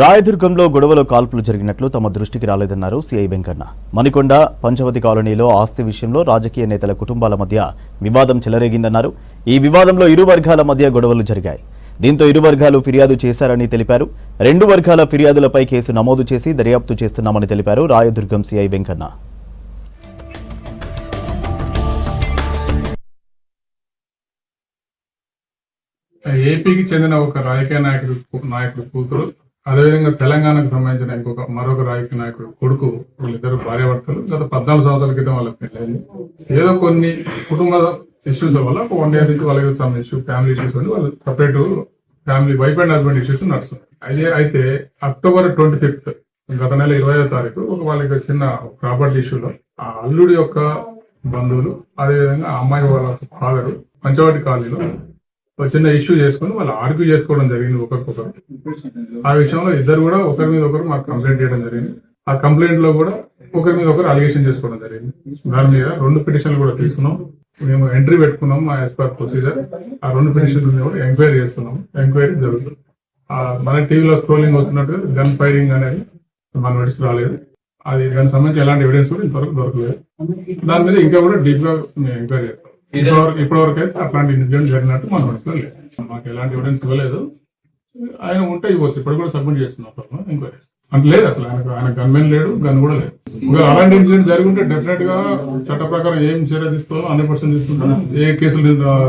రాయదుర్గంలో గొడవలో కాల్పులు జరిగినట్లు తమ దృష్టికి రాలేదన్నారు సిఐ వెంకన్న. మణికొండ పంచవతి కాలనీలో ఆస్తి విషయంలో రాజకీయ నేతల కుటుంబాల మధ్య వివాదం చెలరేగిందన్నారు. ఈ వివాదంలో ఇరు వర్గాల మధ్య గొడవలు జరిగాయి. దీంతో ఇరు వర్గాలు ఫిర్యాదు చేశారని తెలిపారు. రెండు వర్గాల ఫిర్యాదులపై కేసు నమోదు చేసి దర్యాప్తు చేస్తున్నామని తెలిపారు రాయదుర్గం సిఐ వెంకన్న. ఏపీకి చెందిన ఒక రాజకీయ నాయకుడు నాయకుడు కూతురు అదేవిధంగా తెలంగాణకు సంబంధించిన ఇంకొక మరొక రాజకీయ నాయకుడు కొడుకు వీళ్ళిద్దరు భార్యాభర్తలు గత పద్నాలుగు సంవత్సరాల క్రితం వాళ్ళకి పెళ్ళైంది ఏదో కొన్ని కుటుంబ ఇష్యూస్ వల్ల ఒక వన్ ఇయర్ నుంచి వాళ్ళకి సమ్ ఇష్యూ ఫ్యామిలీ ఇష్యూస్ ఉండి వాళ్ళు separate family wife and husband issues నడుస్తుంది అయితే అయితే అక్టోబర్ ట్వంటీ ఫిఫ్త్ గత నెల ఇరవై తారీఖు ఒక వాళ్ళకి చిన్న ప్రాపర్టీ ఇష్యూలో ఆ అల్లుడి యొక్క బంధువులు అదేవిధంగా అమ్మాయి వాళ్ళ ఫాదరు పంచవాటి కాలనీలో ఒక చిన్న ఇష్యూ చేసుకుని వాళ్ళు ఆర్గ్యూ చేసుకోవడం జరిగింది ఒకరికొకరు. ఆ విషయంలో ఇద్దరు కూడా ఒకరి మీద ఒకరు మాకు కంప్లైంట్ చేయడం జరిగింది. ఆ కంప్లైంట్లో కూడా ఒకరి మీద ఒకరు అలిగేషన్ చేసుకోవడం జరిగింది. దాని మీద రెండు పిటిషన్లు కూడా తీసుకున్నాం. మేము ఎంట్రీ పెట్టుకున్నాం మా యాజ్ పర్ ప్రొసీజర్ ఆ రెండు పిటిషన్ల మీద కూడా ఎంక్వైరీ చేస్తున్నాం. ఎంక్వైరీ జరుగుతుంది. ఆ మన టీవీలో స్క్రోలింగ్ వస్తున్నట్టు గన్ ఫైరింగ్ అనేది మన నడిచి రాలేదు. అది దానికి సంబంధించి ఎలాంటి ఎవిడెన్స్ కూడా ఇంతవరకు దొరకలేదు. దాని మీద ఇంకా కూడా డీప్గా మేము ఎంక్వైరీ చేస్తాం. ఇప్పటివరకు ఇప్పటివరకు అయితే అట్లాంటి ఇన్సిడెంట్ జరిగినట్టు మన మనసులో లేదు. మాకు ఎలాంటి ఎవిడెన్స్ ఇవ్వలేదు. ఆయన ఉంటే ఇవ్వచ్చు. ఇప్పుడు కూడా సబ్మిట్ చేస్తున్నాం ఎంక్వైరీ అంటే లేదు అసలు. ఆయన ఆయన గన్మెన్ లేడు గన్ కూడా లేదు. ఒకవేళ అలాంటి ఇన్సిడెంట్ జరిగి ఉంటే డెఫినెట్గా చట్ట ప్రకారం ఏం చర్య తీసుకోవాలో హండ్రెడ్ పర్సెంట్ తీసుకుంటాం. ఏ కేసులు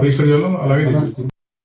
రిజిస్టర్ చేయాలో అలాగే